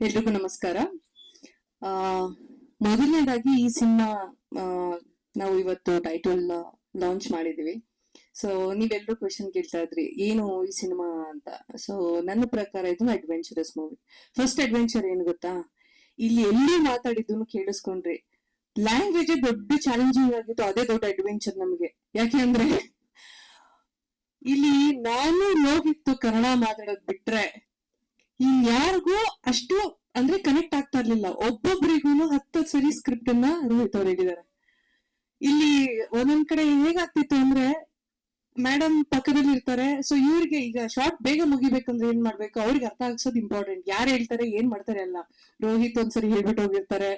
ಎಲ್ರಿಗೂ ನಮಸ್ಕಾರ. ಆ, ಮೊದಲನೇದಾಗಿ ಈ ಸಿನಿಮಾ ನಾವು ಇವತ್ತು ಟೈಟಲ್ ಲಾಂಚ್ ಮಾಡಿದೀವಿ ಸೊ ನೀವೆಲ್ಲರೂ ಕ್ವಶನ್ ಕೇಳ್ತಾ ಇದ್ರಿ, ಏನು ಈ ಸಿನಿಮಾ ಅಂತ? ಸೊ ನನ್ನ ಪ್ರಕಾರ ಇದು ಅಡ್ವೆಂಚರಸ್ ಮೂವಿ ಫಸ್ಟ್ ಅಡ್ವೆಂಚರ್ ಏನು ಗೊತ್ತಾ? ಇಲ್ಲಿ ಎಲ್ಲಿ ಮಾತಾಡಿದ್ದು ಕೇಳಿಸ್ಕೊಂಡ್ರಿ. ಲ್ಯಾಂಗ್ವೇಜ್ ದೊಡ್ಡ ಚಾಲೆಂಜಿಂಗ್ ಆಗಿತ್ತು, ಅದೇ ದೊಡ್ಡ ಅಡ್ವೆಂಚರ್ ನಮಗೆ. ಯಾಕೆ ಅಂದ್ರೆ, ಇಲ್ಲಿ ನಾನು ಹೋಗಿತ್ತು ಕನ್ನಡ ಮಾತಾಡೋದ್ ಬಿಟ್ರೆ ಯಾರಿಗೂ ಅಷ್ಟು ಅಂದ್ರೆ ಕನೆಕ್ಟ್ ಆಗ್ತಾ ಇರ್ಲಿಲ್ಲ. ಒಬ್ಬೊಬ್ರಿಗೂ ಹತ್ತು ಸರಿ ಸ್ಕ್ರಿಪ್ಟ್ ಅನ್ನ ರೋಹಿತ್ ಅವ್ರು ಹೇಳಿದ್ದಾರೆ ಇಲ್ಲಿ ಒಂದೊಂದ್ ಕಡೆ ಹೇಗಾಗ್ತಿತ್ತು ಅಂದ್ರೆ ಮೇಡಮ್ ಪಕ್ಕದಲ್ಲಿ ಇರ್ತಾರೆ ಸೊ ಇವ್ರಿಗೆ ಈಗ ಶಾರ್ಟ್ ಬೇಗ ಮುಗಿಬೇಕಂದ್ರೆ ಏನ್ ಮಾಡ್ಬೇಕು? ಅವ್ರಿಗೆ ಅರ್ಥ ಆಗ್ಸೋದು ಇಂಪಾರ್ಟೆಂಟ್ ಯಾರು ಹೇಳ್ತಾರೆ, ಏನ್ ಮಾಡ್ತಾರೆ ಅಲ್ಲ. ರೋಹಿತ್ ಒಂದ್ಸರಿ ಹೇಳ್ಬಿಟ್ಟು ಹೋಗಿರ್ತಾರೆ.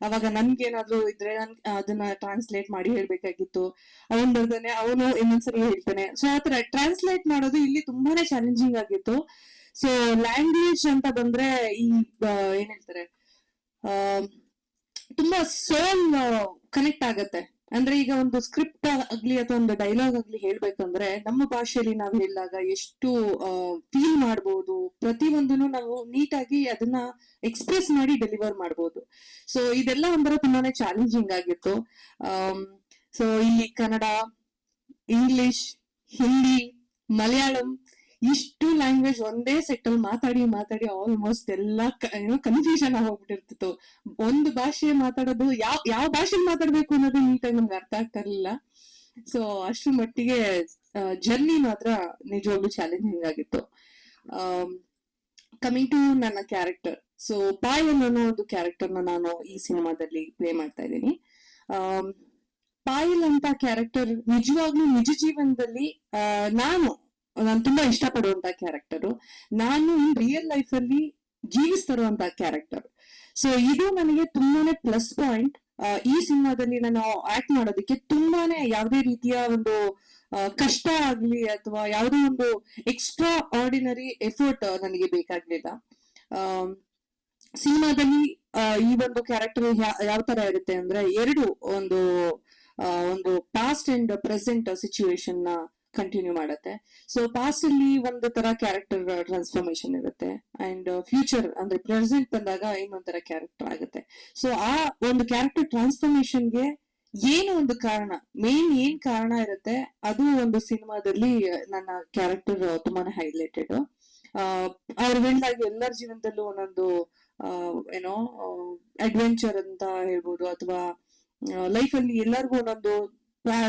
ಅವಾಗ ನನ್ಗೇನಾದ್ರೂ ಇದ್ರೆ ನನ್ ಅದನ್ನ ಟ್ರಾನ್ಸ್ಲೇಟ್ ಮಾಡಿ ಹೇಳ್ಬೇಕಾಗಿತ್ತು. ಅವನ್ ಬರ್ತಾನೆ ಅವನು ಇನ್ನೊಂದ್ಸರಿ ಹೇಳ್ತಾನೆ. ಸೊ ಆತರ ಟ್ರಾನ್ಸ್ಲೇಟ್ ಮಾಡೋದು ಇಲ್ಲಿ ತುಂಬಾನೇ ಚಾಲೆಂಜಿಂಗ್ ಆಗಿತ್ತು. ಸೊ ಲ್ಯಾಂಗ್ವೇಜ್ ಅಂತ ಬಂದ್ರೆ ಈ ಏನ್ ಹೇಳ್ತಾರೆ? ತುಂಬಾ ಸೋಲ್ ಕನೆಕ್ಟ್ ಆಗತ್ತೆ. ಅಂದ್ರೆ ಈಗ ಒಂದು ಸ್ಕ್ರಿಪ್ಟ್ ಆಗ್ಲಿ ಅಥವಾ ಒಂದು ಡೈಲಾಗ್ ಆಗ್ಲಿ ಹೇಳ್ಬೇಕಂದ್ರೆ ನಮ್ಮ ಭಾಷೆಯಲ್ಲಿ ನಾವು ಹೇಳಿದಾಗ ಎಷ್ಟು ಫೀಲ್ ಮಾಡ್ಬೋದು. ಪ್ರತಿಯೊಂದನ್ನು ನಾವು ನೀಟಾಗಿ ಅದನ್ನ ಎಕ್ಸ್ಪ್ರೆಸ್ ಮಾಡಿ ಡೆಲಿವರ್ ಮಾಡ್ಬೋದು. ಸೊ ಇದೆಲ್ಲ ಒಂಥರ ತುಂಬಾನೇ ಚಾಲೆಂಜಿಂಗ್ ಆಗಿತ್ತು. ಸೊ ಇಲ್ಲಿ ಕನ್ನಡ ಇಂಗ್ಲಿಷ್ ಹಿಂದಿ ಮಲಯಾಳಂ ಇಷ್ಟು ಲ್ಯಾಂಗ್ವೇಜ್ ಒಂದೇ ಸೆಟ್ ಅಲ್ಲಿ ಮಾತಾಡಿ ಮಾತಾಡಿ ಆಲ್ಮೋಸ್ಟ್ ಎಲ್ಲಾ ಏನೋ ಕನ್ಫ್ಯೂಷನ್ ಹೋಗ್ಬಿಟ್ಟಿರ್ತಿತ್ತು ಒಂದು ಭಾಷೆ ಮಾತಾಡೋದು ಯಾವ ಯಾವ ಭಾಷೆ ಮಾತಾಡ್ಬೇಕು ಅನ್ನೋದು ನೀಟಾಗಿ ನಮ್ಗೆ ಅರ್ಥ ಆಗ್ತಾ ಇರ್ಲಿಲ್ಲ. ಸೊ ಅಷ್ಟು ಮಟ್ಟಿಗೆ ಜರ್ನಿ ಮಾತ್ರ ನಿಜವಾಗ್ಲೂ ಚಾಲೆಂಜಿಂಗ್ ಆಗಿತ್ತು. ಕಮಿಂಗ್ ಟು ನನ್ನ ಕ್ಯಾರೆಕ್ಟರ್ ಸೊ ಪಾಯ್ ಅನ್ನೋ ಒಂದು ಕ್ಯಾರೆಕ್ಟರ್ನ ನಾನು ಈ ಸಿನಿಮಾದಲ್ಲಿ ಪ್ಲೇ ಮಾಡ್ತಾ ಇದ್ದೀನಿ. ಪಾಯಲ್ ಅಂತ ಕ್ಯಾರೆಕ್ಟರ್ ನಿಜವಾಗ್ಲೂ ನಿಜ ಜೀವನದಲ್ಲಿ ನಾನು ನಾನು ತುಂಬಾ ಇಷ್ಟಪಡುವಂತ ಕ್ಯಾರೆಕ್ಟರ್ ನಾನು ರಿಯಲ್ ಲೈಫ್ ಅಲ್ಲಿ ಜೀವಿಸ್ತಿರುವಂತ ಕ್ಯಾರೆಕ್ಟರ್ ಸೊ ಇದು ನನಗೆ ತುಂಬಾನೇ ಪ್ಲಸ್ ಪಾಯಿಂಟ್ ಈ ಸಿನಿಮಾದಲ್ಲಿ ನಾನು ಆಕ್ಟ್ ಮಾಡೋದಕ್ಕೆ ತುಂಬಾನೇ ಯಾವುದೇ ರೀತಿಯ ಒಂದು ಕಷ್ಟ ಆಗ್ಲಿ ಅಥವಾ ಯಾವುದೇ ಒಂದು ಎಕ್ಸ್ಟ್ರಾ ಆರ್ಡಿನರಿ ಎಫರ್ಟ್ ನನಗೆ ಬೇಕಾಗ್ಲಿಲ್ಲ. ಸಿನಿಮಾದಲ್ಲಿ ಈ ಒಂದು ಕ್ಯಾರೆಕ್ಟರ್ ಯಾವ ತರ ಇರುತ್ತೆ ಅಂದ್ರೆ ಎರಡು ಒಂದು ಒಂದು ಪಾಸ್ಟ್ ಅಂಡ್ ಪ್ರೆಸೆಂಟ್ ಸಿಚುವೇಶನ್ನ ಕಂಟಿನ್ಯೂ ಮಾಡುತ್ತೆ. ಸೊ ಪಾಸ್ಟ್ ಅಲ್ಲಿ ಒಂದು ತರ ಕ್ಯಾರೆಕ್ಟರ್ ಟ್ರಾನ್ಸ್ಫಾರ್ಮೇಶನ್ ಇರುತ್ತೆ. ಅಂಡ್ ಫ್ಯೂಚರ್ ಅಂದ್ರೆ ಪ್ರೆಸೆಂಟ್ ಬಂದಾಗ ಇನ್ನೊಂದರ ಕ್ಯಾರೆಕ್ಟರ್ ಆಗುತ್ತೆ. ಸೊ ಆ ಒಂದು ಕ್ಯಾರೆಕ್ಟರ್ ಟ್ರಾನ್ಸ್ಫಾರ್ಮೇಶನ್ಗೆ ಏನು ಒಂದು ಕಾರಣ? ಮೇನ್ ಏನ್ ಕಾರಣ ಇರುತ್ತೆ? ಅದು ಒಂದು ಸಿನಿಮಾದಲ್ಲಿ ನನ್ನ ಕ್ಯಾರೆಕ್ಟರ್ ತುಂಬಾನೇ ಹೈಲೈಟೆಡ್ ಅವ್ರು ಹೇಳಿದಾಗ ಎಲ್ಲರ ಜೀವನದಲ್ಲೂ ಒಂದೊಂದು ಆ, ಏನೋ ಅಡ್ವೆಂಚರ್ ಅಂತ ಹೇಳ್ಬೋದು ಅಥವಾ ಲೈಫ್ ಅಲ್ಲಿ ಎಲ್ಲರಿಗೂ ಒಂದೊಂದು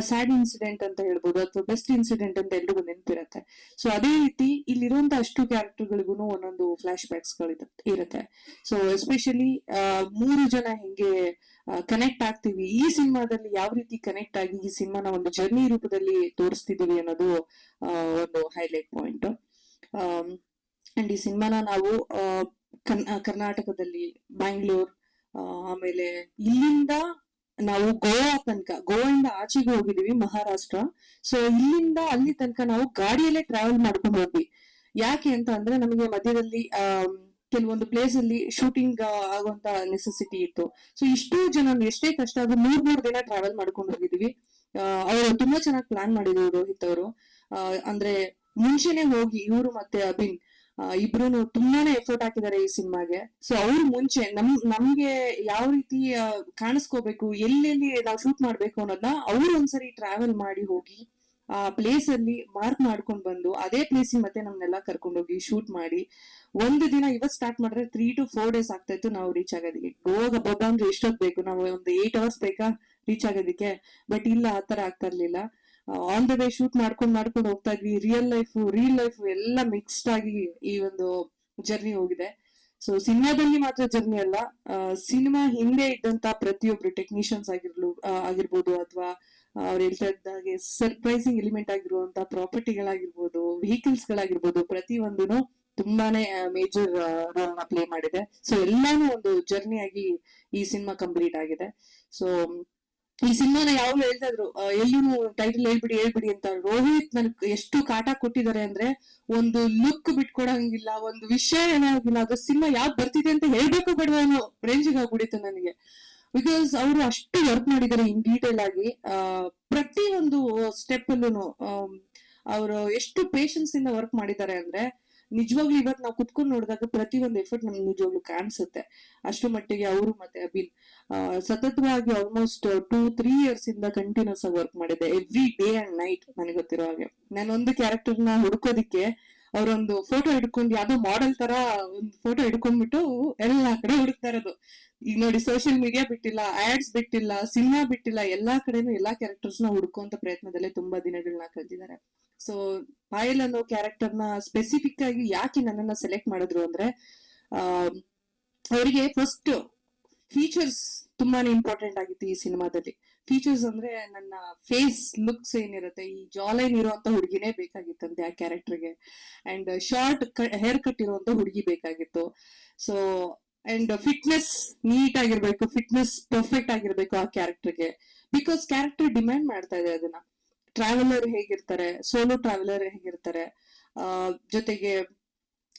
ಸ್ಯಾಡ್ ಇನ್ಸಿಡೆಂಟ್ ಅಂತ ಹೇಳ್ಬೋದು ಅಥವಾ ಬೆಸ್ಟ್ ಇನ್ಸಿಡೆಂಟ್ ಅಂತ ಎಲ್ರಿಗೂ ನೆನಪಿರುತ್ತೆ. ಸೊ ಅದೇ ರೀತಿ ಇಲ್ಲಿರುವಂತ ಅಷ್ಟು ಕ್ಯಾರೆಕ್ಟರ್ಗಳಿಗೂ ಒಂದೊಂದು ಫ್ಲಾಶ್ ಬ್ಯಾಕ್ಸ್ ಇರುತ್ತೆ. ಸೊ ಎಸ್ಪೆಷಲಿ ಮೂರು ಜನ ಹೆಂಗೆ ಕನೆಕ್ಟ್ ಆಗ್ತೀವಿ, ಈ ಸಿನಿಮಾದಲ್ಲಿ ಯಾವ ರೀತಿ ಕನೆಕ್ಟ್ ಆಗಿ ಈ ಸಿನಿಮಾನ ಒಂದು ಜರ್ನಿ ರೂಪದಲ್ಲಿ ತೋರಿಸ್ತಿದೀವಿ ಅನ್ನೋದು ಒಂದು ಹೈಲೈಟ್ ಪಾಯಿಂಟ್ ಅಂಡ್ ಈ ಸಿನಿಮಾನ ನಾವು ಕರ್ನಾಟಕದಲ್ಲಿ ಬ್ಯಾಂಗ್ಳೂರ್ ಆಮೇಲೆ ಇಲ್ಲಿಂದ ನಾವು ಗೋವಾ ತನಕ ಗೋವಾದಿಂದ ಆಚೆಗೆ ಹೋಗಿದೀವಿ ಮಹಾರಾಷ್ಟ್ರ. ಸೊ ಇಲ್ಲಿಂದ ಅಲ್ಲಿ ತನಕ ನಾವು ಗಾಡಿಯಲ್ಲೇ ಟ್ರಾವೆಲ್ ಮಾಡ್ಕೊಂಡು ಹೋದ್ವಿ. ಯಾಕೆ ಅಂತ ಅಂದ್ರೆ ನಮಗೆ ಮಧ್ಯದಲ್ಲಿ ಕೆಲವೊಂದು ಪ್ಲೇಸ್ ಅಲ್ಲಿ ಶೂಟಿಂಗ್ ಆಗುವಂತ ನೆಸೆಸಿಟಿ ಇತ್ತು. ಸೊ ಇಷ್ಟು ಜನ, ಎಷ್ಟೇ ಕಷ್ಟ ಆದ್ರೂ ಮೂರ್ ಮೂರ್ ದಿನ ಟ್ರಾವೆಲ್ ಮಾಡ್ಕೊಂಡು ಹೋಗಿದೀವಿ ಅವರು ತುಂಬಾ ಚೆನ್ನಾಗಿ ಪ್ಲಾನ್ ಮಾಡಿದ್ರು ರೋಹಿತ್ ಅವರು ಅಂದ್ರೆ ಮುಂಚೆನೆ ಹೋಗಿ ಇವರು ಮತ್ತೆ ಅಭಿನ್ ಇಬ್ರು ತುಂಬಾನೇ ಎಫರ್ಟ್ ಹಾಕಿದ್ದಾರೆ ಈ ಸಿನಿಮಾಗೆ. ಸೊ ಅವ್ರ ಮುಂಚೆ ನಮ್, ನಮ್ಗೆ ಯಾವ ರೀತಿ ಕಾಣಿಸ್ಕೋಬೇಕು, ಎಲ್ಲೆಲ್ಲಿ ನಾವು ಶೂಟ್ ಮಾಡ್ಬೇಕು ಅನ್ನೋದನ್ನ ಅವ್ರು ಒಂದ್ಸರಿ ಟ್ರಾವೆಲ್ ಮಾಡಿ ಹೋಗಿ, ಆ ಪ್ಲೇಸ್ ಅಲ್ಲಿ ಮಾರ್ಕ್ ಮಾಡ್ಕೊಂಡ್ ಬಂದು, ಅದೇ ಪ್ಲೇಸಿಗೆ ಮತ್ತೆ ನಮ್ನೆಲ್ಲ ಕರ್ಕೊಂಡೋಗಿ ಶೂಟ್ ಮಾಡಿ, ಒಂದು ದಿನ ಇವತ್ ಸ್ಟಾರ್ಟ್ ಮಾಡಿದ್ರೆ ತ್ರೀ ಟು ಫೋರ್ ಡೇಸ್ ಆಗ್ತಾ ಇತ್ತು ನಾವು ರೀಚ್ ಆಗೋದಕ್ಕೆ. ಗೋವಾಗ ಬೋಗ ಅಂದ್ರೆ ಎಷ್ಟೊತ್ತು ಬೇಕು? ನಾವು ಒಂದು ಏಟ್ ಅವರ್ಸ್ ಬೇಕಾ ರೀಚ್ ಆಗೋದಕ್ಕೆ? ಬಟ್ ಇಲ್ಲ ಆತರ ಆಗ್ತಾ ಇರ್ಲಿಲ್ಲ. ಆನ್ ದ ವೇ ಶೂಟ್ ಮಾಡ್ಕೊಂಡು ಮಾಡ್ಕೊಂಡು ಹೋಗ್ತಾ ಇದ್ವಿ. ರಿಯಲ್ ಲೈಫ್ ರೀಲ್ ಲೈಫ್ ಎಲ್ಲ ಮಿಕ್ಸ್ಡ್ ಆಗಿ ಈ ಒಂದು ಜರ್ನಿ ಹೋಗಿದೆ. ಸೊ ಸಿನಿಮಾದಲ್ಲಿ ಮಾತ್ರ ಜರ್ನಿ ಅಲ್ಲ. ಸಿನಿಮಾ ಹಿಂದೆ ಇದ್ದಂತ ಪ್ರತಿಯೊಬ್ರು ಟೆಕ್ನಿಷಿಯನ್ಸ್ ಆಗಿರ್ಲು ಆಗಿರ್ಬೋದು ಅಥವಾ ಅವ್ರು ಹೇಳ್ತಾ ಇದ್ದಾಗೆ ಸರ್ಪ್ರೈಸಿಂಗ್ ಎಲಿಮೆಂಟ್ ಆಗಿರುವಂತ ಪ್ರಾಪರ್ಟಿಗಳಾಗಿರ್ಬೋದು ವೆಹಿಕಲ್ಸ್ ಗಳಾಗಿರ್ಬೋದು ಪ್ರತಿಯೊಂದೂ ತುಂಬಾನೇ ಮೇಜರ್ ರೋಲ್ನ ಪ್ಲೇ ಮಾಡಿದೆ. ಸೊ ಎಲ್ಲಾನು ಒಂದು ಜರ್ನಿ ಆಗಿ ಈ ಸಿನಿಮಾ ಕಂಪ್ಲೀಟ್ ಆಗಿದೆ. ಸೊ ಈ ಸಿನಿಮಾನ ಯಾವಾಗ್ಲೂ ಹೇಳ್ತಾ ಇದ್ರು ಟೈಟಲ್ ಹೇಳ್ಬಿಡಿ ಹೇಳ್ಬಿಡಿ ಅಂತ ರೋಹಿತ್ ನನ್ ಎಷ್ಟು ಕಾಟ ಕೊಟ್ಟಿದ್ದಾರೆ ಅಂದ್ರೆ ಒಂದು ಲುಕ್ ಬಿಟ್ಕೊಡಂಗಿಲ್ಲ, ಒಂದು ವಿಷಯ ಏನಾಗಿಲ್ಲ, ಅದು ಸಿನಿಮಾ ಯಾವ್ದು ಬರ್ತಿದೆ ಅಂತ ಹೇಳ್ಬೇಕು ಬೇಡವ ಅನ್ನೋ ರೇಂಜಿಗೆ ಆಗ್ಬಿಡಿತ್ತು ನನಗೆ. ಬಿಕಾಸ್ ಅವರು ಅಷ್ಟು ವರ್ಕ್ ಮಾಡಿದ್ದಾರೆ ಇನ್ ಡೀಟೇಲ್ ಆಗಿ ಪ್ರತಿ ಒಂದು ಸ್ಟೆಪ್ ಅಲ್ಲೂ ಅವರು ಎಷ್ಟು ಪೇಶನ್ಸ್ ಇಂದ ವರ್ಕ್ ಮಾಡಿದ್ದಾರೆ ಅಂದ್ರೆ ನಿಜವಾಗ್ಲೂ ಇವತ್ತು ನಾವು ಕುತ್ಕೊಂಡು ನೋಡಿದಾಗ ಪ್ರತಿ ಒಂದು ಎಫರ್ಟ್ ನಮ್ಗೆ ನಿಜವಾಗ್ಲೂ ಕಾಣಿಸುತ್ತೆ. ಅಷ್ಟು ಮಟ್ಟಿಗೆ ಅವರು ಮತ್ತೆ ಅಭಿನ್ ಸತತವಾಗಿ ಆಲ್ಮೋಸ್ಟ್ ಟೂ ತ್ರೀ ಇಯರ್ಸ್ ಇಂದ ಕಂಟಿನ್ಯೂಸ್ ಆಗಿ ವರ್ಕ್ ಮಾಡಿದೆ. ಎವ್ರಿ ಡೇ ಅಂಡ್ ನೈಟ್ ನನಗೆ ಗೊತ್ತಿರೋ ಹಾಗೆ. ನಾನೊಂದು ಕ್ಯಾರೆಕ್ಟರ್ನ ಹುಡುಕೋದಿಕ್ಕೆ ಅವರೊಂದು ಫೋಟೋ ಹಿಡ್ಕೊಂಡು ಯಾವ್ದೋ ಮಾಡೆಲ್ ತರ ಒಂದು ಫೋಟೋ ಹಿಡ್ಕೊಂಡ್ಬಿಟ್ಟು ಎಲ್ಲಾ ಕಡೆ ಹುಡುಕ್ತಾ ಇರೋದು. ಈಗ ನೋಡಿ ಸೋಷಿಯಲ್ ಮೀಡಿಯಾ ಬಿಟ್ಟಿಲ್ಲ ಆಡ್ಸ್ ಬಿಟ್ಟಿಲ್ಲ ಸಿನಿಮಾ ಬಿಟ್ಟಿಲ್ಲ, ಎಲ್ಲಾ ಕಡೆನೂ ಎಲ್ಲಾ ಕ್ಯಾರೆಕ್ಟರ್ಸ್ನ ಹುಡುಕುವಂತ ಪ್ರಯತ್ನದಲ್ಲೇ ತುಂಬಾ ದಿನಗಳನ್ನ ಕಳೆದಿದ್ದಾರೆ. ಸೊ ಪಾಯಲ್ ಅನ್ನೋ ಕ್ಯಾರೆಕ್ಟರ್ನ ಸ್ಪೆಸಿಫಿಕ್ ಆಗಿ ಯಾಕೆ ನನ್ನನ್ನ ಸೆಲೆಕ್ಟ್ ಮಾಡಿದ್ರು ಅಂದ್ರೆ ಅವರಿಗೆ ಫಸ್ಟ್ ಫೀಚರ್ಸ್ ತುಂಬಾನೇ ಇಂಪಾರ್ಟೆಂಟ್ ಆಗಿತ್ತು ಈ ಸಿನಿಮಾದಲ್ಲಿ. ಫೀಚರ್ಸ್ ಅಂದ್ರೆ ನನ್ನ ಫೇಸ್ ಲುಕ್ಸ್ ಏನಿರುತ್ತೆ, ಈ ಜಾಲೈನ್ ಇರುವಂತ ಹುಡುಗಿನೇ ಬೇಕಾಗಿತ್ತಂತೆ ಆ ಕ್ಯಾರೆಕ್ಟರ್ಗೆ ಅಂಡ್ ಶಾರ್ಟ್ ಹೇರ್ ಕಟ್ ಇರುವಂತ ಹುಡುಗಿ ಬೇಕಾಗಿತ್ತು. ಸೊ ಅಂಡ್ ಫಿಟ್ನೆಸ್ ನೀಟ್ ಆಗಿರ್ಬೇಕು ಫಿಟ್ನೆಸ್ ಪರ್ಫೆಕ್ಟ್ ಆಗಿರ್ಬೇಕು ಆ ಕ್ಯಾರೆಕ್ಟರ್ಗೆ ಬಿಕಾಸ್ ಕ್ಯಾರೆಕ್ಟರ್ ಡಿಮ್ಯಾಂಡ್ ಮಾಡ್ತಾ ಇದೆ ಅದನ್ನ. ಟ್ರಾವೆಲರ್ ಹೇಗಿರ್ತಾರೆ ಸೋಲೋ ಟ್ರಾವೆಲರ್ ಹೇಗಿರ್ತಾರೆ, ಆ, ಜೊತೆಗೆ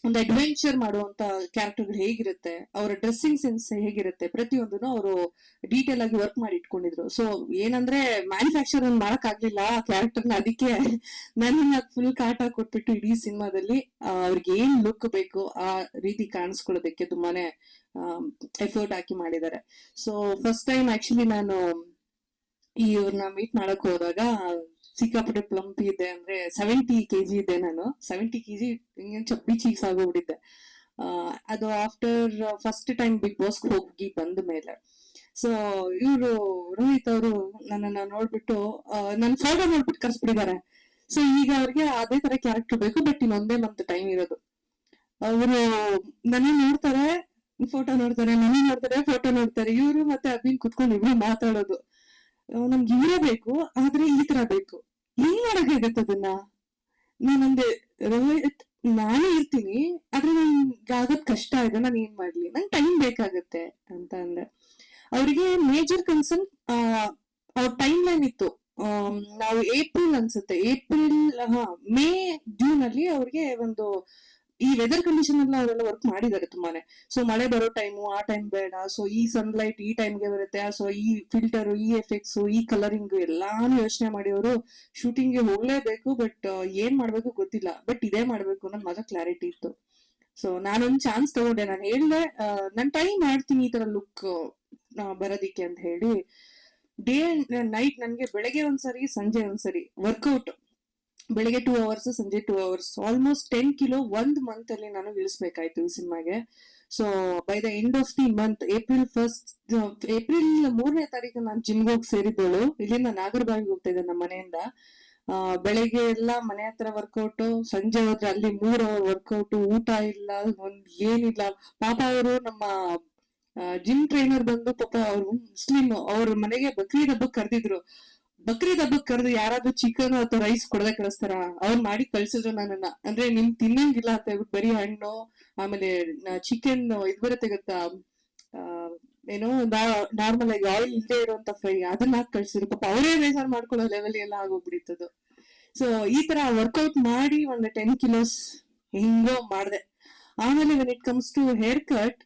ಒಂದು ಅಡ್ವೆಂಚರ್ ಮಾಡುವಂತ ಕ್ಯಾರೆಕ್ಟರ್ಗಳು ಹೇಗಿರುತ್ತೆ, ಅವರ ಡ್ರೆಸ್ಸಿಂಗ್ ಸೆನ್ಸ್ ಹೇಗಿರುತ್ತೆ, ಪ್ರತಿಯೊಂದನ್ನು ಅವರು ಡೀಟೇಲ್ ಆಗಿ ವರ್ಕ್ ಮಾಡಿ ಇಟ್ಕೊಂಡಿದ್ರು. ಸೊ ಏನಂದ್ರೆ ಮ್ಯಾನುಫ್ಯಾಕ್ಚರ್ ಮಾಡಕ್ ಆಗ್ಲಿಲ್ಲ, ಆ ಕ್ಯಾರೆಕ್ಟರ್ನ ಅದಕ್ಕೆ ನನ್ನ ಫುಲ್ ಕಾಟ ಕೊಟ್ಬಿಟ್ಟು ಇಡೀ ಸಿನಿಮಾದಲ್ಲಿ ಅವ್ರಿಗೆ ಏನ್ ಲುಕ್ ಬೇಕು ಆ ರೀತಿ ಕಾಣಿಸ್ಕೊಳ್ಳೋದಕ್ಕೆ ತುಂಬಾನೇ ಎಫರ್ಟ್ ಹಾಕಿ ಮಾಡಿದ್ದಾರೆ. ಸೊ ಫಸ್ಟ್ ಟೈಮ್ ಆಕ್ಚುಲಿ ನಾನು ಇವ್ರನ್ನ ಮೀಟ್ ಮಾಡಕ್ ಹೋದಾಗ ಸಿಕ್ಕಾಪಟ್ಟೆ ಪ್ಲಂಪ್ ಇದೆ ಅಂದ್ರೆ ಸೆವೆಂಟಿ ಕೆಜಿ ಇದೆ ನಾನು. ಸೆವೆಂಟಿ ಕೆಜಿ ಚಪ್ಪಿ ಚೀಸ್ ಆಗೋಗ್ಬಿಟ್ಟಿದ್ದೆ ಅದು after first time Big Boss ಹೋಗಿ ಬಂದ ಮೇಲೆ. ಸೊ ಇವರು ರೋಹಿತ್ ಅವರು ನನ್ನನ್ನ ನೋಡ್ಬಿಟ್ಟು ನನ್ನ ಫೋಟೋ ನೋಡ್ಬಿಟ್ಟು ಕರ್ಸ್ಬಿಟ್ಟಿದ್ದಾರೆ. ಸೊ ಈಗ ಅವ್ರಿಗೆ ಅದೇ ತರ ಕ್ಯಾರೆಕ್ಟರ್ ಬೇಕು ಬಟ್ ಇನ್ನೊಂದೇ ಮಂತ್ ಟೈಮ್ ಇರೋದು. ಅವರು ನನ್ನ ನೋಡ್ತಾರೆ ಫೋಟೋ ನೋಡ್ತಾರೆ, ನನ್ನ ನೋಡ್ತಾರೆ ಫೋಟೋ ನೋಡ್ತಾರೆ. ಇವರು ಮತ್ತೆ ಅಭಿನ್ ಕುತ್ಕೊಂಡು ಇಬ್ರು ಮಾತಾಡೋದು. ನಮ್ಗೆ ಇವರೇ ಬೇಕು, ಆದ್ರೆ ಈ ತರ ಬೇಕು. ಏನ್ ಹೇಗತ್ತ ಅದನ್ನ? ನಾನಂದೆ ರೋಹಿತ್ ನಾನೇ ಇರ್ತೀನಿ, ಆದ್ರೆ ನನ್ಗೆ ಆಗೋದ್ ಕಷ್ಟ ಇದೆ, ನಾನು ಏನ್ ಮಾಡ್ಲಿ? ನಂಗೆ ಟೈಮ್ ಬೇಕಾಗತ್ತೆ ಅಂತ ಅಂದೆ. ಅವ್ರಿಗೆ ಮೇಜರ್ ಕನ್ಸರ್ನ್ ಅವ್ರ ಟೈಮ್ ಲೈನ್ ಇತ್ತು ನಾವು ಏಪ್ರಿಲ್ ಅನ್ಸುತ್ತೆ. ಏಪ್ರಿಲ್ ಹಾ ಮೇ ಜೂನ್ ಅಲ್ಲಿ ಅವ್ರಿಗೆ ಒಂದು ಈ ವೆದರ್ ಕಂಡೀಷನ್ ಎಲ್ಲ ಅವರೆಲ್ಲ ವರ್ಕ್ ಮಾಡಿದ್ದಾರೆ ತುಂಬಾನೇ. ಸೊ ಮಳೆ ಬರೋ ಟೈಮು ಆ ಟೈಮ್ ಬೇಡ. ಸೊ ಈ ಸನ್ಲೈಟ್ ಈ ಟೈಮ್ಗೆ ಬರುತ್ತೆ. ಸೊ ಈ ಫಿಲ್ಟರ್ ಈ ಎಫೆಕ್ಟ್ಸ್ ಈ ಕಲರಿಂಗ್ ಎಲ್ಲಾನು ಯೋಚನೆ ಮಾಡಿ ಅವರು ಶೂಟಿಂಗ್ಗೆ ಹೋಗ್ಲೇಬೇಕು. ಬಟ್ ಏನ್ ಮಾಡ್ಬೇಕು ಗೊತ್ತಿಲ್ಲ. ಬಟ್ ಇದೇ ಮಾಡ್ಬೇಕು ಅನ್ನೋದು ಮಗ ಕ್ಲಾರಿಟಿ ಇತ್ತು. ಸೊ ನಾನೊಂದು ಚಾನ್ಸ್ ತಗೊಂಡೆ. ನಾನು ಹೇಳ್ದೆ ನಾನು ಟ್ರೈ ಮಾಡ್ತೀನಿ ಈ ತರ ಲುಕ್ ಬರೋದಿಕ್ಕೆ ಅಂತ ಹೇಳಿ. ಡೇ ನೈಟ್ ನನಗೆ ಬೆಳಗ್ಗೆ ಒಂದ್ಸರಿ, ಸಂಜೆ ಒಂದ್ಸರಿ ವರ್ಕೌಟ್ ಬೆಳಿಗ್ಗೆ ಟೂ ಅವರ್ಸ್ ಸಂಜೆ two hours almost ten kilo ಒಂದ್ ಮಂತ್ ಅಲ್ಲಿ ನಾನು ಇಳಿಸ್ಬೇಕಾಯ್ತು ಈ ಸಿನಿಮಾಗೆ so by the end of the month April first April ಮೂರನೇ ತಾರೀಕು ನಾನು ಜಿಮ್ಗೆ ಹೋಗಿ ಸೇರಿದ್ದಳು. ಇಲ್ಲಿಂದ ನಾಗರಬಾವಿಗೆ ಹೋಗ್ತಾ ಇದ್ದೆ ನಮ್ಮ ಮನೆಯಿಂದ. ಬೆಳಿಗ್ಗೆ ಎಲ್ಲ ಮನೆ ಹತ್ರ ವರ್ಕೌಟ್ ಸಂಜೆ ಹೋದ್ರೆ ಅಲ್ಲಿ ಮೂರ್ ಅವರ್ ವರ್ಕೌಟ್ ಊಟ ಇಲ್ಲ, ಒಂದ್ ಏನಿಲ್ಲ. ಪಾಪ ಅವರು ನಮ್ಮ ಜಿಮ್ ಟ್ರೈನರ್ ಬಂದು ಪಾಪ ಅವ್ರು ಮುಸ್ಲಿಮ್, ಅವ್ರ ಮನೆಗೆ ಬಕ್ರೀದ್ ಹಬ್ಬಕ್ಕೆ ಕರೆದಿದ್ರು. ಬಕ್ರೀದ್ ಹಬ್ಬಕ್ಕೆ ಕರೆದು ಯಾರಾದ್ರೂ ಚಿಕನ್ ಅಥವಾ ರೈಸ್ ಕೊಡದೆ ಕಳಿಸ್ತಾರ? ಅವ್ರು ಮಾಡಿ ಕಳ್ಸಿದ್ರು ನನ್ನನ್ನ. ಅಂದ್ರೆ ನಿಮ್ ತಿನ್ನಂಗಿಲ್ಲ ಅಂತ ಹೇಳ್ಬಿಟ್ಟು ಬರೀ ಹಣ್ಣು, ಆಮೇಲೆ ಚಿಕನ್ ಇದ್ ಬರುತ್ತೆ ಗೊತ್ತಾ? ಏನೋ ನಾರ್ಮಲ್ ಆಗಿ ಆಯಿಲ್ ಇಲ್ಲದೆ ಇರುವಂತ ಫ್ರೈ ಅದನ್ನ ಹಾಕಿ ಕಳ್ಸಿದ್ರು. ಪಾಪ ಅವರೇ ಬೇಜಾರ್ ಮಾಡ್ಕೊಳ್ಳೋ ಲೆವೆಲ್ ಎಲ್ಲ ಆಗೋಗ್ಬಿಡಿತ್ತದು ಸೊ ಈ ತರ ವರ್ಕೌಟ್ ಮಾಡಿ ಒಂದು ಟೆನ್ ಕಿಲೋಸ್ ಹಿಂಗೋ ಮಾಡಿದೆ. ಆಮೇಲೆ when it comes to haircut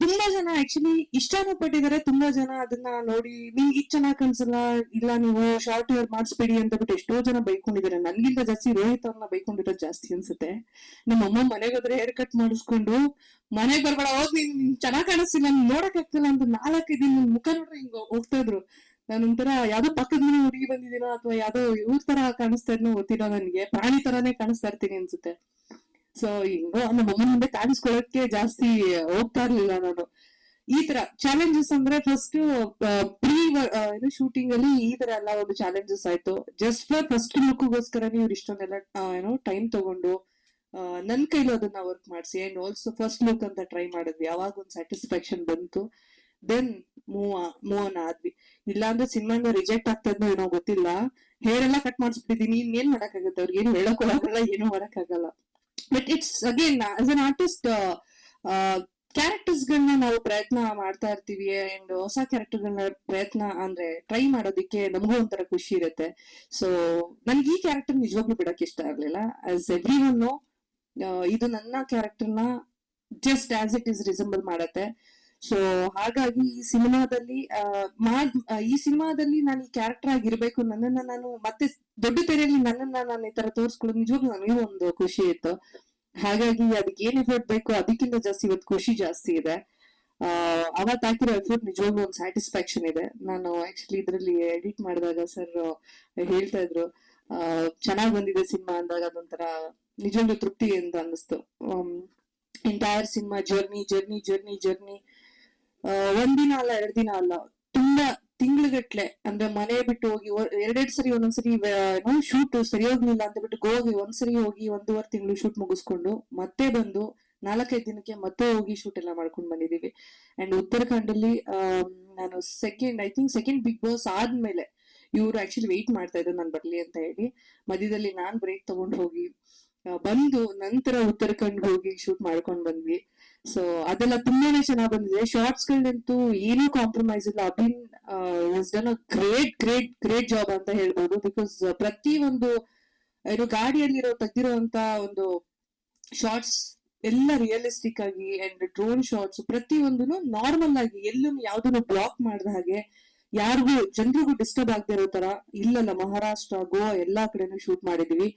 ತುಂಬಾ ಜನ ಆಕ್ಚುಲಿ ಇಷ್ಟಾನು ಪಟ್ಟಿದ್ದಾರೆ, ತುಂಬಾ ಜನ ಅದನ್ನ ನೋಡಿ ನಿಮ್ಗೆ ಇಷ್ಟ ಚೆನ್ನಾಗಿ ಕಾಣಿಸಲ್ಲ, ಇಲ್ಲ ನೀವು ಶಾರ್ಟ್ ಹೇರ್ ಮಾಡಿಸ್ಬೇಡಿ ಅಂತ ಬಿಟ್ಟು ಎಷ್ಟೋ ಜನ ಬೈಕೊಂಡಿದ್ದಾರೆ. ನನ್ಗಿಂತ ಜಾಸ್ತಿ ರೋಹಿತ್ ಅವ್ರನ್ನ ಬೈಕೊಂಡಿರೋದು ಜಾಸ್ತಿ ಅನ್ಸುತ್ತೆ. ನಮ್ಮ ಅಮ್ಮ ಮನೆಗೆ ಹೋದ್ರೆ ಹೇರ್ ಕಟ್ ಮಾಡಿಸ್ಕೊಂಡು, ಮನೆಗ್ ಬರ್ಬೇಡ, ಹೋಗ್ ನೀನ್ ನೀನ್ ಚೆನ್ನಾಗ್ ಕಾಣಿಸ್ತಿಲ್ಲ, ನನ್ ನೋಡಕ್ ಆಗ್ತಿಲ್ಲ ಅಂತ ನಾಲ್ಕು ದಿನ ನಿನ್ ಮುಖ ನೋಡ್ರಿ ಹಿಂಗ ಹೋಗ್ತಾ ಇದ್ರು. ನಾನೊಂಥರ ಯಾವ್ದೋ ಪಕ್ಕದ ಮನೆ ಹುಡುಗಿ ಬಂದಿದ್ದೀನೋ ಅಥವಾ ಯಾವ್ದೋ ಇವ್ರ ತರ ಕಾಣಿಸ್ತಾ ಇದ್ನೋ ಗೊತ್ತಿಲ್ಲ ನನ್ಗೆ. ಪ್ರಾಣಿ ತರಾನೇ ಕಾಣಿಸ್ತಾ ಇರ್ತೀನಿ ಅನ್ಸುತ್ತೆ. ಸೊ ನಮ್ಮ ಅಮ್ಮನ ಮುಂದೆ ಕಾಣಿಸ್ಕೊಳ್ಳೋಕೆ ಜಾಸ್ತಿ ಹೋಗ್ತಾ ಇರ್ಲಿಲ್ಲ ನಾನು. ಈ ತರ ಚಾಲೆಂಜಸ್ ಅಂದ್ರೆ ಫಸ್ಟ್ ಪ್ರೀ ಏನು ಶೂಟಿಂಗ್ ಅಲ್ಲಿ ಈ ತರ ಎಲ್ಲ ಒಂದು ಚಾಲೆಂಜಸ್ ಆಯ್ತು. ಜಸ್ಟ್ ಫಾರ್ ಫಸ್ಟ್ ಲುಕ್ಗೋಸ್ಕರ ಇವ್ರು ಇಷ್ಟೊಂದೆಲ್ಲ ಏನೋ ಟೈಮ್ ತಗೊಂಡು ನನ್ ಕೈಲಿ ಅದನ್ನ ವರ್ಕ್ ಮಾಡಿಸಿ ಅಂಡ್ ಆಲ್ಸೋ ಫಸ್ಟ್ ಲುಕ್ ಅಂತ ಟ್ರೈ ಮಾಡಿದ್ವಿ. ಯಾವಾಗ ಒಂದು ಸ್ಯಾಟಿಸ್ಫ್ಯಾಕ್ಷನ್ ಬಂತು. ದೆನ್ ಮೂವ್ ಮೂವ್ ಆನ್ ಆದ್ವಿ. ಇಲ್ಲಾಂದ್ರೆ ಸಿನಿಮಾನ ರಿಜೆಕ್ಟ್ ಆಗ್ತದೋ ಏನೋ ಗೊತ್ತಿಲ್ಲ. ಹೇರ್ ಎಲ್ಲ ಕಟ್ ಮಾಡಿಸ್ಬಿಟ್ಟಿದೀನಿ. ಇನ್ನೇನ್ ಮಾಡಕ್ಕಾಗತ್ತೆ? ಅವ್ರಿಗೆ ಏನು ಹೇಳಕ್ ಹೋಗಲ್ಲ ಏನು ಮಾಡಕ್ಕಾಗಲ್ಲ. But it's again as an artist characters ಗಳನ್ನ ನಾವು ಪ್ರಯತ್ನ ಮಾಡ್ತಾ ಇರ್ತೀವಿ ಅಂಡ್ ಹೊಸ ಕ್ಯಾರೆಕ್ಟರ್ ಗಳನ್ನ ಪ್ರಯತ್ನ ಅಂದ್ರೆ ಟ್ರೈ ಮಾಡೋದಕ್ಕೆ ನಮಗೂ ಒಂಥರ ಖುಷಿ ಇರುತ್ತೆ. ಸೊ ನನ್ಗೆ ಈ ಕ್ಯಾರೆಕ್ಟರ್ ನಿಜವಾಗ್ಲೂ ಬಿಡಕ್ ಇಷ್ಟ ಆಗ್ಲಿಲ್ಲ. ಆಸ್ ಎವ್ರಿ ಒನ್ ಇದು ನನ್ನ ಕ್ಯಾರೆಕ್ಟರ್ನ just as it is resemble ಮಾಡತ್ತೆ. ಸೊ ಹಾಗಾಗಿ ಈ ಸಿನಿಮಾದಲ್ಲಿ ಈ ಸಿನಿಮಾದಲ್ಲಿ ನಾನು ಈ ಕ್ಯಾರೆಕ್ಟರ್ ಆಗಿರ್ಬೇಕು, ನನ್ನನ್ನ ನಾನು ಮತ್ತೆ ದೊಡ್ಡ ತೆರೆಯಲ್ಲಿ ನನ್ನನ್ನ ನಾನು ಈ ತರ ತೋರಿಸ್ಕೊಳ್ಳೋದು ನಿಜವಾಗ್ಲೂ ನನಗೆ ಒಂದು ಖುಷಿ ಇತ್ತು. ಹಾಗಾಗಿ ಅದಕ್ಕೆ ಏನ್ ಎಫರ್ಟ್ ಬೇಕು ಅದಕ್ಕಿಂತ ಜಾಸ್ತಿ ಇವತ್ತು ಖುಷಿ ಜಾಸ್ತಿ ಇದೆ. ಅವತ್ ಹಾಕಿರೋ ಎಫರ್ಟ್ ನಿಜವಾಗ್ಲೂ ಒಂದು ಸ್ಯಾಟಿಸ್ಫ್ಯಾಕ್ಷನ್ ಇದೆ. ನಾನು ಆಕ್ಚುಲಿ ಇದ್ರಲ್ಲಿ ಎಡಿಟ್ ಮಾಡಿದಾಗ ಸರ್ ಹೇಳ್ತಾ ಇದ್ರು ಚೆನ್ನಾಗ್ ಬಂದಿದೆ ಸಿನಿಮಾ ಅಂದಾಗ ಅದೊಂಥರ ನಿಜವಾಗ್ಲೂ ತೃಪ್ತಿ ಅಂತ ಅನ್ನಿಸ್ತು. Entire cinema journey journey journey journey ಒಂದಿನ ಅಲ್ಲ, ಎರಡ್ ದಿನ ಅಲ್ಲ. ತುಂಬಾ ತಿಂಗ್ಳುಗಟ್ಲೆ ಅಂದ್ರೆ ಮನೆ ಬಿಟ್ಟು ಹೋಗಿ ಎರಡೆರಡು ಸರಿ ಒಂದೊಂದ್ಸರಿ ಏನೋ ಶೂಟ್ ಸರಿ ಹೋಗ್ಲಿಲ್ಲ ಅಂತ ಬಿಟ್ಟು ಹೋಗಿ ಒಂದ್ಸರಿ ಹೋಗಿ ಒಂದೂವರೆ ತಿಂಗಳು ಶೂಟ್ ಮುಗಿಸ್ಕೊಂಡು ಮತ್ತೆ ಬಂದು ನಾಲ್ಕೈದು ದಿನಕ್ಕೆ ಮತ್ತೆ ಹೋಗಿ ಶೂಟ್ ಎಲ್ಲ ಮಾಡ್ಕೊಂಡು ಬಂದಿದೀವಿ ಅಂಡ್ ಉತ್ತರಾಖಂಡಲ್ಲಿ ನಾನು second I think second Big Boss ಆದ್ಮೇಲೆ ಇವ್ರು ಆಕ್ಚುಲಿ ವೆಯ್ಟ್ ಮಾಡ್ತಾ ಇದ್ರು ನಾನು ಬರ್ಲಿ ಅಂತ ಹೇಳಿ. ಮಧ್ಯದಲ್ಲಿ ನಾನ್ ಬ್ರೇಕ್ ತಗೊಂಡು ಹೋಗಿ ಬಂದು ನಂತರ ಉತ್ತರಾಖಂಡ್ ಹೋಗಿ ಶೂಟ್ ಮಾಡ್ಕೊಂಡು ಬಂದ್ವಿ. ಸೊ ಅದೆಲ್ಲ ತುಂಬಾನೇ ಚೆನ್ನಾಗಿ ಬಂದಿದೆ. ಶಾರ್ಟ್ಸ್ ಗಳಂತೂ ಏನೂ ಕಾಂಪ್ರಮೈಸ್ ಇಲ್ಲ. Abhin done a great great great job ಅಂತ ಹೇಳ್ಬೋದು. ಬಿಕಾಸ್ ಪ್ರತಿ ಒಂದು ಏನು ಗಾಡಿಯಲ್ಲಿರೋ, ತೆಗ್ದಿರುವಂತ ಒಂದು ಶಾರ್ಟ್ಸ್ ಎಲ್ಲ ರಿಯಲಿಸ್ಟಿಕ್ ಆಗಿ ಅಂಡ್ ಡ್ರೋನ್ ಶಾರ್ಟ್ಸ್ ಪ್ರತಿ ಒಂದನ್ನು ನಾರ್ಮಲ್ ಆಗಿ ಎಲ್ಲೂ ಯಾವ್ದನ್ನು ಬ್ಲಾಕ್ ಮಾಡಿದ ಹಾಗೆ ಯಾರಿಗೂ, ಜನರಿಗೂ ಡಿಸ್ಟರ್ಬ್ ಆಗದೆ ಇರೋ ತರ ಇಲ್ಲಲ್ಲ. ಮಹಾರಾಷ್ಟ್ರ, ಗೋವಾ ಎಲ್ಲಾ ಕಡೆನೂ ಶೂಟ್ ಮಾಡಿದೀವಿ.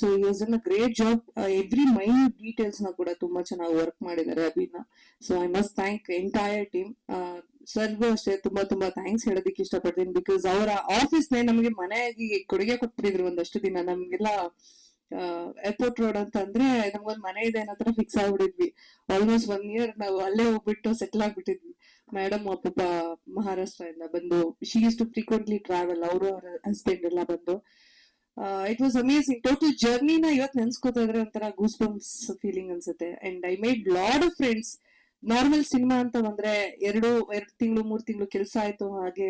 ಸೊ ಯೂಸ್ ಅನ್ ಗ್ರೇಟ್ ಜಾಬ್ ಎವ್ರಿ ಮೈನ್ಯೂಟ್ ಡೀಟೇಲ್ಸ್ನ ಕೂಡ ತುಂಬಾ ಚೆನ್ನಾಗಿ ವರ್ಕ್ ಮಾಡಿದ್ದಾರೆ ಅಭಿನ. So I must thank entire team ಸರ್ಗೂ ಅಷ್ಟೇ ತುಂಬಾ ತುಂಬಾ ಥ್ಯಾಂಕ್ಸ್ ಹೇಳೋದಕ್ಕೆ ಇಷ್ಟಪಡ್ತೀನಿ ಬಿಕಾಸ್ ಅವರ ಆಫೀಸ್ ನೇ ನಮಗೆ ಮನೆಯಾಗಿ ಕೊಡುಗೆ ಕೊಟ್ಬಿಟ್ಟಿದ್ರು ಒಂದಷ್ಟು ದಿನ. ನಮ್ಗೆಲ್ಲ ಏರ್ಪೋರ್ಟ್ ರೋಡ್ ಅಂತ ಅಂದ್ರೆ ನಮ್ಗೊಂದು ಮನೆ ಇದೆ ಅನ್ನೋ ಫಿಕ್ಸ್ ಆಗ್ಬಿಟ್ಟಿದ್ವಿ. ಆಲ್ಮೋಸ್ಟ್ ಒನ್ ಇಯರ್ ನಾವು ಅಲ್ಲೇ ಹೋಗ್ಬಿಟ್ಟು ಸೆಟ್ಲ್ ಆಗ್ಬಿಟ್ಟಿದ್ವಿ. ಮೇಡಮ್ ಪಾಪ ಮಹಾರಾಷ್ಟ್ರ ಇಂದ ಬಂದು she is to frequently travel ಅವರು, ಅವರ ಹಸ್ಬೆಂಡ್ ಎಲ್ಲ ಬಂದು. ಇಟ್ ವಾಸ್ ಅಮೇಸಿಂಗ್ ಟೋಟಲ್ ಜರ್ನಿನ ಇವತ್ತು ನೆನ್ಸ್ಕೋತಾ ಇದ್ರೆ ಒಂಥರ ಗೂಸ್ ಬಂಪ್ಸ್ ಫೀಲಿಂಗ್ ಅನ್ಸುತ್ತೆ. And I made lot of friends normal cinema ಅಂತ ಬಂದ್ರೆ ಎರಡು ಎರಡು ತಿಂಗಳು, ಮೂರ್ ತಿಂಗಳು ಕೆಲಸ ಆಯ್ತು, ಹಾಗೆ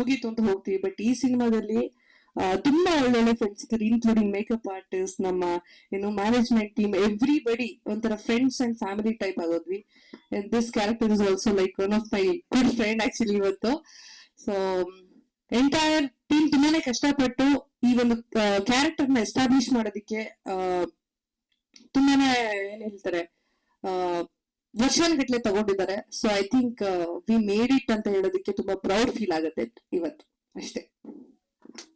ಮುಗೀತು ಅಂತ ಹೋಗ್ತೀವಿ. ಬಟ್ ಈ ಸಿನಿಮಾದಲ್ಲಿ ತುಂಬಾ ಒಳ್ಳೊಳ್ಳೆ ಫ್ರೆಂಡ್ಸ್ ಇದ್ದಾರೆ ಇನ್ಕ್ಲೂಡಿಂಗ್ ಮೇಕಪ್ ಆರ್ಟಿಸ್ಟ್ ನಮ್ಮ, ಏನು ಮ್ಯಾನೇಜ್ಮೆಂಟ್ ಟೀಮ್ ಎವ್ರಿಬಡಿ ಒಂಥರ friends and family type ಆಗೋದ್ವಿ. This character is also like one of my good friend actually ಇವತ್ತು. ಸೊ ಎಂಟೈರ್ ಟೀಮ್ ತುಂಬಾನೇ ಕಷ್ಟಪಟ್ಟು ಈ ಒಂದು ಕ್ಯಾರೆಕ್ಟರ್ನ ಎಸ್ಟಾಬ್ಲಿಷ್ ಮಾಡೋದಕ್ಕೆ ತುಂಬಾನೇ ಏನ್ ಹೇಳ್ತಾರೆ ವರ್ಷಗಟ್ಲೆ ತಗೊಂಡಿದ್ದಾರೆ. So I think we made it ಅಂತ ಹೇಳೋದಕ್ಕೆ ತುಂಬಾ ಪ್ರೌಡ್ ಫೀಲ್ ಆಗುತ್ತೆ ಇವತ್ತು, ಅಷ್ಟೇ.